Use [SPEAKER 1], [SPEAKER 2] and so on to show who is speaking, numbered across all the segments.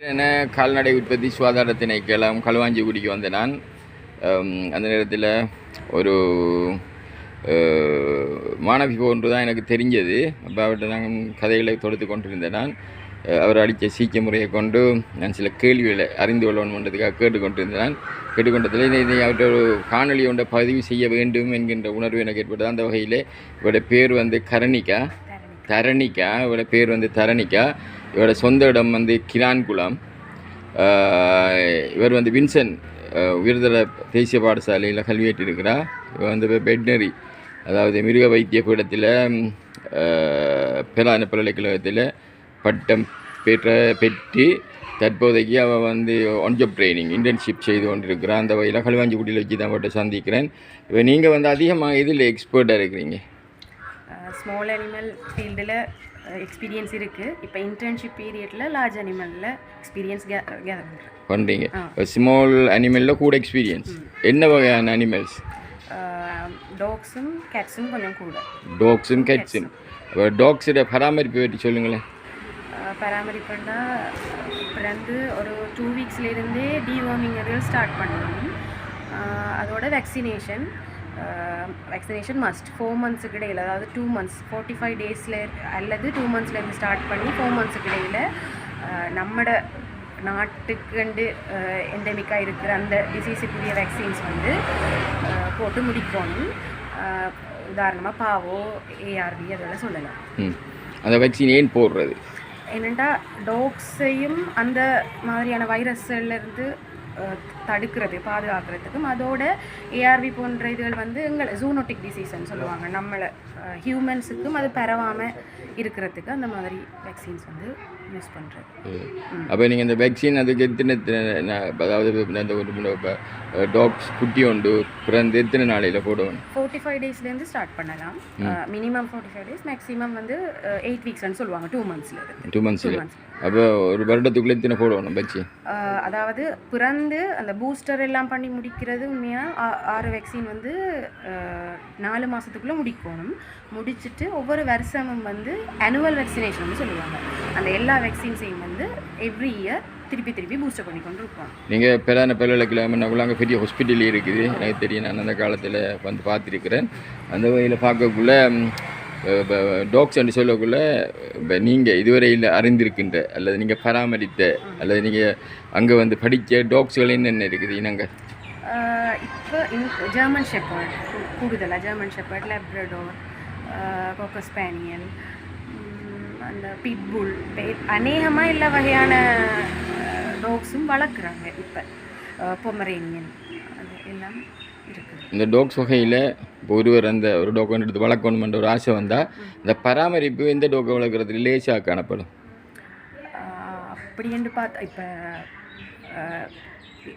[SPEAKER 1] என கால்நடை உற்பத்தி சுகாதார திணைக்களம் களுவாஞ்சிக்குடிக்கு வந்த நான். அந்த நேரத்தில் ஒரு மாணவி ஒன்று தான் எனக்கு தெரிஞ்சது. அப்போ அவர்கிட்ட நான் கதைகளை தொடுத்து கொண்டிருந்தேன் நான். அவர் அளித்த சீக்கிய முறையை கொண்டு நான் சில கேள்விகளை அறிந்து கொள்ளணுன்றதுக்காக கேட்டுக்கொண்டிருந்தேன் நான். கேட்டுக்கொண்டதில் இதை அவர்கிட்ட ஒரு காணொலி ஒன்றை பதிவு செய்ய வேண்டும் என்கின்ற உணர்வு எனக்கு ஏற்பட்டது. அந்த வகையில் இவருடைய பேர் வந்து கரணிகா. தரணிகா. இவரோட பேர் வந்து தரணிகா. இவரோட சொந்த இடம் வந்து கிரான்குளம் இவர் வந்து வின்சன் ஆஹ் உயர்தர தேசிய பாடசாலையில் கல்வியேற்றிருக்கிறார். இவர் வந்து பெட்னரி அதாவது மிருக வைத்திய பீடத்தில் பிரதான பல்கலைக்கழகத்தில் பட்டம் பெற்ற பெற்று தற்போதைக்கு அவள் வந்து ஒன் ஜாப் ட்ரைனிங் இன்டர்ன்ஷிப் செய்து கொண்டிருக்கிறான் அந்த வகையில் களுவாஞ்சிக்குடியில் வச்சு தான் அவர்கிட்ட சந்திக்கிறேன். இப்போ நீங்கள் வந்து அதிகமாக இதில் எக்ஸ்பர்ட்டாக இருக்கிறீங்க?
[SPEAKER 2] ஸ்மால் அனிமல் ஃபீல்டில் எக்ஸ்பீரியன்ஸ் இருக்குது இப்போ இன்டர்ன்ஷிப் பீரியடில் லார்ஜ் அனிமலில் எக்ஸ்பீரியன்ஸ் கேதர்
[SPEAKER 1] பண்ணுறீங்க ஸ்மால் அனிமலில் கூட எக்ஸ்பீரியன்ஸ் என்ன வகையான அனிமல்ஸ்
[SPEAKER 2] டாக்ஸும் கேட்ஸும் கொஞ்சம் கூட.
[SPEAKER 1] டாக்ஸும் கெட்ஸும் அப்போ டாக்ஸோட பராமரிப்பு பற்றி சொல்லுங்களேன்.
[SPEAKER 2] பராமரிப்புன்னா பிறந்து ஒரு டூ வீக்ஸ்லேருந்தே டிவார்மிங் ஸ்டார்ட் பண்ணணும். அதோட வேக்சினேஷன் வேக்சினேஷன் மஸ்ட் ஃபோர் மந்த்ஸுக்கு இடையில் அதாவது டூ மந்த்ஸ் ஃபோர்ட்டி ஃபைவ் டேஸில் அல்லது டூ மந்த்ஸ்லேருந்து ஸ்டார்ட் பண்ணி ஃபோர் மந்த்ஸுக்கு இடையில் நம்மட நாட்டுக்கு எண்டமிக்காக இருக்கிற அந்த டிசீஸுக்குரிய வேக்சின்ஸ் வந்து அஹ், போட்டு முடிக்கணும். உதாரணமாக பாவோ ஏஆர்வி அதெல்லாம் சொல்லலாம்.
[SPEAKER 1] அந்த வேக்சின் ஏன் போடுறது?
[SPEAKER 2] என்னென்னா டாக்ஸையும் அந்த மாதிரியான வைரஸ்லேருந்து தடுக்கிறது பாதுகாக்கிறதுக்கும். அதோட ஏஆர்வி போன்ற இதுகள் வந்து எங்களை ஜூனோட்டிக் டிசீஸ்ன்னு சொல்லுவாங்க. நம்மளை ஹியூமன்ஸுக்கும் அது பரவாமல் இருக்கிறதுக்கு அந்த மாதிரி வேக்சின்ஸ் வந்து யூஸ் பண்ணுறது
[SPEAKER 1] அப்போ நீங்கள் இந்த வேக்சின் அதுக்கு எத்தனை அதாவது அந்த ஒரு டாக்ஸ் குட்டி உண்டு பிறந்து எத்தனை நாளையில் போடுவேன்
[SPEAKER 2] ஃபோர்ட்டி ஃபைவ் டேஸ்லேருந்து ஸ்டார்ட் பண்ணலாம். Minimum forty five days maximum வந்து எயிட் வீக்ஸ்னு சொல்லுவாங்க டூ மந்த்ஸ்லேருந்து
[SPEAKER 1] டூ மந்த்ஸில். அப்போ ஒரு வருடத்துக்குள்ளே எத்தனை போடணும்
[SPEAKER 2] ஆஹ் அதாவது பிறந்து அந்த பூஸ்டர் எல்லாம் பண்ணி முடிக்கிறது உண்மையாக ஆறு வேக்சின் வந்து நாலு மாதத்துக்குள்ளே முடிக்கணும். முடிச்சுட்டு ஒவ்வொரு வருஷமும் வந்து அனுவல் வேக்சினேஷன் சொல்லுவாங்க. அந்த எல்லா வேக்சின்ஸையும் வந்து எவ்ரி இயர் திருப்பி திருப்பி பூஸ்டர் பண்ணி கொண்டு இருப்பாங்க
[SPEAKER 1] நீங்கள் பிரதான பல்கலைக்கழகம் அங்கே பெரிய ஹாஸ்பிட்டல் இருக்குது. எனக்கு தெரியும் நான் அந்த காலத்தில் வந்து பார்த்துருக்கிறேன். அந்த வகையில் பார்க்கக்குள்ள டாக்ஸ் என்று சொல்லக்குள்ள இப்போ நீங்கள் இதுவரையில் அறிந்திருக்கின்ற அல்லது நீங்கள் பராமரித்த அல்லது நீங்கள் அங்கே வந்து படித்த டாக்ஸ்கள் என்னென்ன இருக்குது இனங்கள்?
[SPEAKER 2] இப்போ ஜெர்மன் ஷெப்பர்ட் கூடுதலாக German shepherd Labrador cocker spaniel அந்த பிட்புல் அநேகமாக எல்லா வகையான டாக்ஸும் வளர்க்குறாங்க இப்போ. பொமரேனியன் அது எல்லாம்.
[SPEAKER 1] இந்த டாக்ஸ் வகையில் இப்போ ஒருவர் அந்த ஒரு டாக் எடுத்து வளர்க்கணுமென்ற ஒரு ஆசை வந்தால் இந்த பராமரிப்பு எந்த டாக்கை வளர்க்குறது லேசாக காணப்படும்?
[SPEAKER 2] அப்படி என்று பார்த்தா இப்போ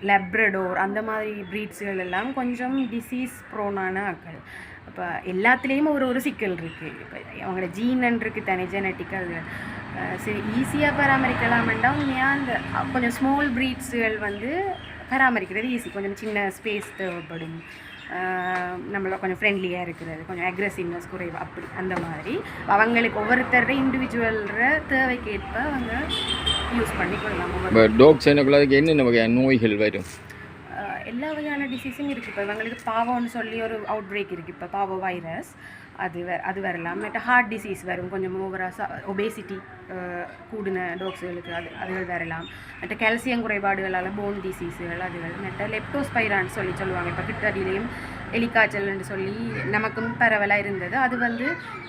[SPEAKER 2] லெப்ரடோர் அந்த மாதிரி ப்ரீட்ஸுகள் எல்லாம் கொஞ்சம் டிசீஸ் ப்ரோனான ஆக்கள் இப்போ எல்லாத்துலேயும் ஒரு ஒரு சிக்கல் இருக்குது இப்போ அவங்களோட ஜீனன் இருக்குது தானே ஜெனட்டிக் அது சரி ஈஸியாக பராமரிக்கலாம்னா உண்மையாக அந்த கொஞ்சம் ஸ்மால் ப்ரீட்ஸுகள் வந்து பராமரிக்கிறது ஈஸி கொஞ்சம் சின்ன ஸ்பேஸ் தேவைப்படும். நம்மள கொஞ்சம் ஃப்ரெண்ட்லியாக இருக்கிறது. கொஞ்சம் அக்ரெசிவ்னஸ் குறைவு. அப்படி அந்த மாதிரி. அவங்களுக்கு ஒவ்வொருத்தர இண்டிவிஜுவல்ற தேவைக்கேற்ப அவங்க யூஸ் பண்ணிக்கொள்ளலாம்.
[SPEAKER 1] டாக்ஸ் எனக்குள்ள என்னென்ன வகையான நோய்கள் வரும்?
[SPEAKER 2] எல்லா வகையான டிசீஸும் இருக்குது இப்போ இவங்களுக்கு பாவோன்னு சொல்லி ஒரு அவுட் பிரேக் இருக்குது இப்போ பாவோ வைரஸ் அது வே அது வரலாம் மற்ற ஹார்ட் டிசீஸ் வரும். கொஞ்சம் ஓவராக ஒபேசிட்டி கூடின டாக்ஸுகளுக்கு அது அதுகள் வரலாம் மற்ற கால்சியம் குறைபாடுகளால் போன் டிசீஸுகள் அதுகள் மற்ற லெப்டோஸ்பைரான்னு சொல்லி சொல்லுவாங்க. இப்போ கிட்டடியிலையும் எலிக்காய்ச்சல்னு சொல்லி நமக்கும் பரவலாக இருந்தது. அது வந்து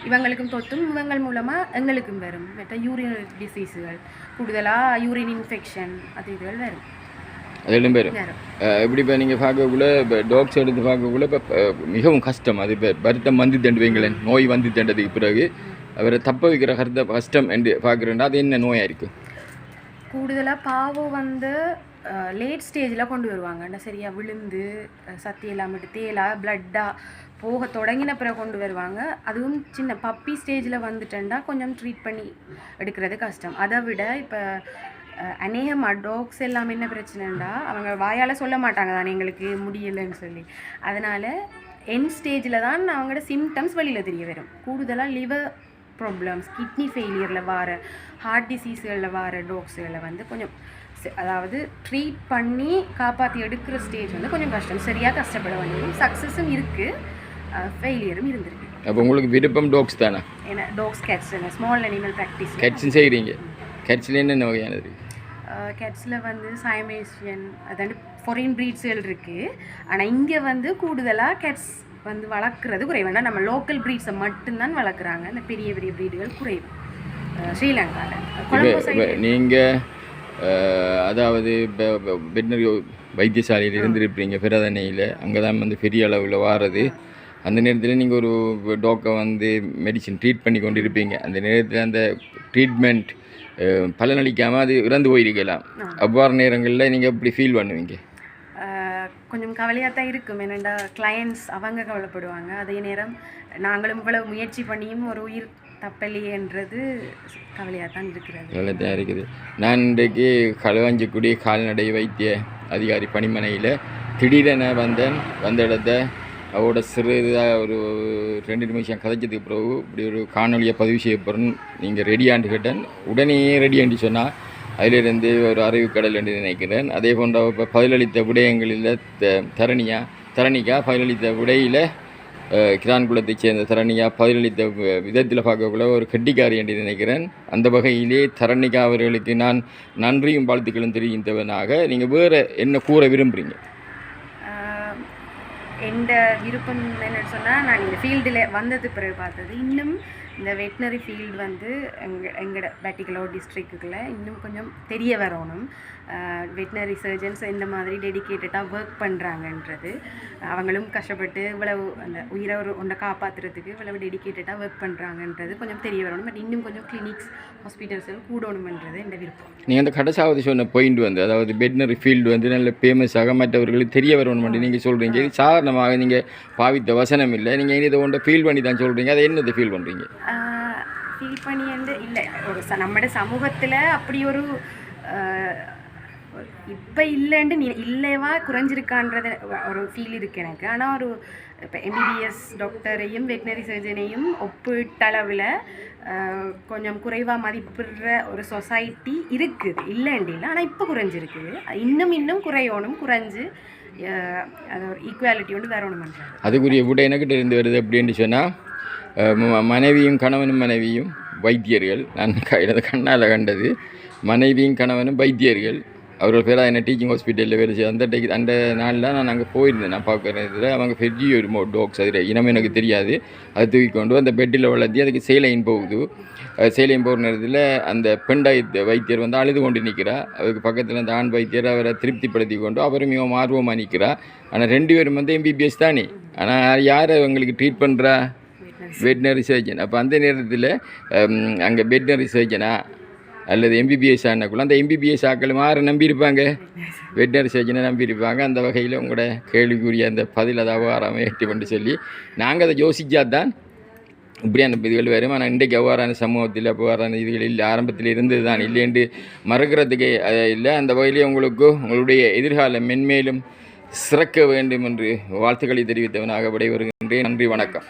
[SPEAKER 2] இவங்களுக்கும் தொத்தும் இவங்கள் மூலமாக எங்களுக்கும் வரும். மற்ற யூரின் டிசீஸுகள் கூடுதலாக யூரின் இன்ஃபெக்ஷன் அது இதுகள் வரும்.
[SPEAKER 1] அதெல்லாம் பேரும் எப்படி இப்போ நீங்கள் பார்க்கக்குள்ள இப்போ டாக்ஸ் எடுத்து பார்க்கக்குள்ள இப்போ மிகவும் கஷ்டம். அது இப்போ வருத்தம் வந்து தண்டு வைங்களேன். நோய் வந்து தண்டதுக்கு பிறகு. அவரை தப்ப வைக்கிற கருத்தை கஷ்டம் என்று பார்க்குறேன்டா அது என்ன நோயாக இருக்குது
[SPEAKER 2] கூடுதலாக பாவம் வந்து லேட் ஸ்டேஜில் கொண்டு வருவாங்க சரியா விழுந்து சத்தி இல்லாமட்டு தேலா பிளட்டாக போக தொடங்கின பிறகு கொண்டு வருவாங்க. அதுவும் சின்ன பப்பி ஸ்டேஜில் வந்துட்டேன்டா கொஞ்சம் ட்ரீட் பண்ணி எடுக்கிறது கஷ்டம். அதை விட இப்போ அநேகமாக டாக்ஸ் எல்லாம் என்ன பிரச்சனைண்டா? அவங்க வாயால் சொல்ல மாட்டாங்க தானே எங்களுக்கு முடியலைன்னு சொல்லி. அதனால் என் ஸ்டேஜில் தான் அவங்களோட சிம்டம்ஸ் வெளியில் தெரிய வரும். கூடுதலாக லிவர் ப்ராப்ளம்ஸ் கிட்னி ஃபெயிலியரில் வர ஹார்ட் டிசீஸ்களில் வர டாக்ஸுகளை வந்து கொஞ்சம் அதாவது ட்ரீட் பண்ணி காப்பாற்றி எடுக்கிற ஸ்டேஜ் வந்து கொஞ்சம் கஷ்டம். சரியாக கஷ்டப்பட வேண்டியது சக்ஸஸும் இருக்குது ஃபெயிலியரும் இருந்திருக்கு.
[SPEAKER 1] அப்போ உங்களுக்கு விருப்பம் டாக்ஸ் தானே?
[SPEAKER 2] ஏன்னா dogs cats small animal practice
[SPEAKER 1] கட்ஸும் செய்கிறீங்க கட்ஸில் என்னென்ன வகையானது?
[SPEAKER 2] கேட்ஸில் வந்து சைமேஷியன் அதாண்டு ஃபாரின் ப்ரீட்ஸுகள் இருக்குது ஆனால் இங்கே வந்து கூடுதலாக கேட்ஸ் வந்து வளர்க்குறது குறைவு. ஏன்னா நம்ம லோக்கல் ப்ரீட்ஸை மட்டும்தான் வளர்க்குறாங்க. இந்த பெரிய பெரிய ப்ரீடுகள் குறைவு. ஸ்ரீலங்காவில்
[SPEAKER 1] நீங்கள் அதாவது வெட்டினரி வைத்தியசாலையில் இருந்திருப்பீங்க பிரதனையில். அங்கே தான் வந்து பெரிய அளவில் வாரது. அந்த நேரத்தில் நீங்கள் ஒரு டாக்கை வந்து மெடிசின் ட்ரீட் பண்ணி கொண்டு இருப்பீங்க அந்த நேரத்தில் அந்த ட்ரீட்மெண்ட் பலனளிக்காமல் அது இறந்து போயிருக்கலாம். அவ்வாறு நேரங்களில் நீங்கள் எப்படி ஃபீல் பண்ணுவீங்க?
[SPEAKER 2] கொஞ்சம் கவலையாக தான் இருக்கும். என்னென்னா கிளையண்ட்ஸ் அவங்க கவலைப்படுவாங்க. அதே நேரம் நாங்களும் இவ்வளவு முயற்சி பண்ணியும் ஒரு உயிர் தப்பலையேன்றது கவலையாக தான் இருக்கிறது.
[SPEAKER 1] அதில் தான் இருக்குது. நான் இன்றைக்கு களவாஞ்சிக்குடி கால்நடை வைத்திய அதிகாரி பணிமனையில் திடீரென வந்தேன். வந்த இடத்த அவரோட சிறு இதாக ஒரு ரெண்டு நிமிஷம் கதைச்சதுக்கு பிறகு இப்படி ஒரு காணொலியை பதிவு செய்ய போகிறேன்னு நீங்கள் ரெடியாண்டு கேட்டேன். உடனே ரெடியாண்டி சொன்னால் அதிலிருந்து ஒரு அறிவு கடல் என்று நினைக்கிறேன். அதே போன்ற இப்போ பதிலளித்த விடயங்களில் த தரணியா தரணிக்கா பதிலளித்த விடையில் கிரான் குலத்தைச் சேர்ந்த தரணியா பதிலளித்த விதத்தில் பார்க்கக்குள்ள ஒரு கெட்டிக்காரி என்று நினைக்கிறேன். அந்த வகையிலே தரணிகா அவர்களுக்கு நான் நன்றியும் வாழ்த்துக்களும் தெரிவித்தவனாக நீங்கள் வேறு என்ன கூற விரும்புகிறீங்க
[SPEAKER 2] எந்த விருப்பம் என்னன்னு சொன்னால் நான் இந்த ஃபீல்டில் வந்தது பிறகு பார்த்தது. இன்னும் இந்த வெட்டினரி ஃபீல்டு வந்து எங்க எங்களோட பேட்டிகளோ டிஸ்ட்ரிக்ட்டுக்குள்ள இன்னும் கொஞ்சம் தெரிய வரணும். வெட்டினரி சர்ஜன்ஸ் இந்த மாதிரி டெடிக்கேட்டடாக ஒர்க் பண்ணுறாங்கன்றது அவங்களும் கஷ்டப்பட்டு இவ்வளவு அந்த உயிரை ஒரு ஒன்றை காப்பாற்றுறதுக்கு இவ்வளவு டெடிக்கேட்டடாக ஒர்க் பண்ணுறாங்கன்றது கொஞ்சம் தெரிய வரணும். பட் இன்னும் கொஞ்சம் கிளினிக்ஸ் ஹாஸ்பிட்டல்ஸ் கூடணுமன்றது என் விருப்பம்.
[SPEAKER 1] நீங்கள் அந்த கடைசாவது சொன்ன பாயிண்ட் வந்து அதாவது வெட்டினரி ஃபீல்டு வந்து நல்ல ஃபேமஸாக மற்றவர்களுக்கு தெரிய வரணும் நீங்கள் சொல்கிறீங்க இது சாதாரணமாக நீங்கள் பாவித்த வசனம் இல்லை. நீங்கள் இதை ஒன்றை ஃபீல் பண்ணி தான் சொல்கிறீங்க அதை என்னத்தை ஃபீல் பண்ணுறீங்க
[SPEAKER 2] ஃபீல் பண்ணி வந்து இல்லை ஒரு ச நம்மட சமூகத்தில் அப்படி ஒரு இப்போ இல்லைன்ட்டு நீ இல்லைவா குறைஞ்சிருக்கான்றது ஒரு ஃபீல் இருக்குது எனக்கு. ஆனால் ஒரு இப்போ எம்பிபிஎஸ் டாக்டரையும் வெட்டினரி சர்ஜனையும் ஒப்பீட்டளவில் கொஞ்சம் குறைவாக மதிப்பிடுற ஒரு சொசைட்டி இருக்குது இல்லைன்ட்டு இல்லை. ஆனால் இப்போ குறைஞ்சிருக்கு இன்னும் இன்னும் குறையணும் குறைஞ்சு அது ஒரு ஈக்குவாலிட்டி ஒன்று வரணுமன்றது
[SPEAKER 1] அதுக்குரிய விட எனக்கிட்ட இருந்து வருது அப்படின்னு சொன்னால் மனைவியும் கணவனும் மனைவியும் வைத்தியர்கள். நான் கையில் கண்ணால் கண்டது. மனைவியும் கணவனும் வைத்தியர்கள். அவர்கள் பேராக என்ன டீச்சிங் ஹாஸ்பிட்டலில் வேலை செய்ய அந்த டைக்கு அந்த நாளில் நான் அங்கே போயிருந்தேன். நான் பார்க்குற இதில் அவங்க பெரிய ஒரு டாக்ஸ் அதில் இனமே எனக்கு தெரியாது. அதை தூக்கி கொண்டு அந்த பெட்டில் வளர்த்தி அதுக்கு சேலையின் போகுது. சேலையின் போகிற நேரத்தில் அந்த பெண்டாய் வைத்தியர் வந்து அழுது கொண்டு நிற்கிறா அதுக்கு பக்கத்தில் அந்த ஆண் வைத்தியர் அவரை திருப்திப்படுத்தி கொண்டு அவரும் மிகவும் ஆர்வமாக நிற்கிறா ஆனால் ரெண்டு பேரும் வந்து எம்பிபிஎஸ் தானே. ஆனால் யார் அவங்களுக்கு ட்ரீட் பண்ணுறா வெட்னரி சர்ஜன் அப்போ அந்த நேரத்தில் அங்கே வெட்னரி சர்ஜனா அல்லது எம்பிபிஎஸ் ஆனக்குள்ள அந்த எம்பிபிஎஸ் ஆக்கள் மாற நம்பியிருப்பாங்க. வெட்னரி சர்ஜனை நம்பியிருப்பாங்க. அந்த வகையில் உங்களோட கேள்விக்குரிய அந்த பதில் அதை ஆறாமல் எட்டி பண்ணி சொல்லி நாங்கள் அதை யோசிச்சா தான் இப்படியான இதுகள் வரும். ஆனால் இன்றைக்கு அவ்வாறான சமூகத்தில் அவ்வாறான இதுகள் இல்லை ஆரம்பத்தில் இருந்தது தான் இல்லைஎன்று மறக்கிறதுக்கு இல்லை. அந்த வகையிலே உங்களுக்கு உங்களுடைய எதிர்காலம் மென்மேலும் சிறக்க வேண்டும் என்று வாழ்த்துக்களை தெரிவித்தவனாக விடைபெறுகின்றேன். நன்றி வணக்கம்.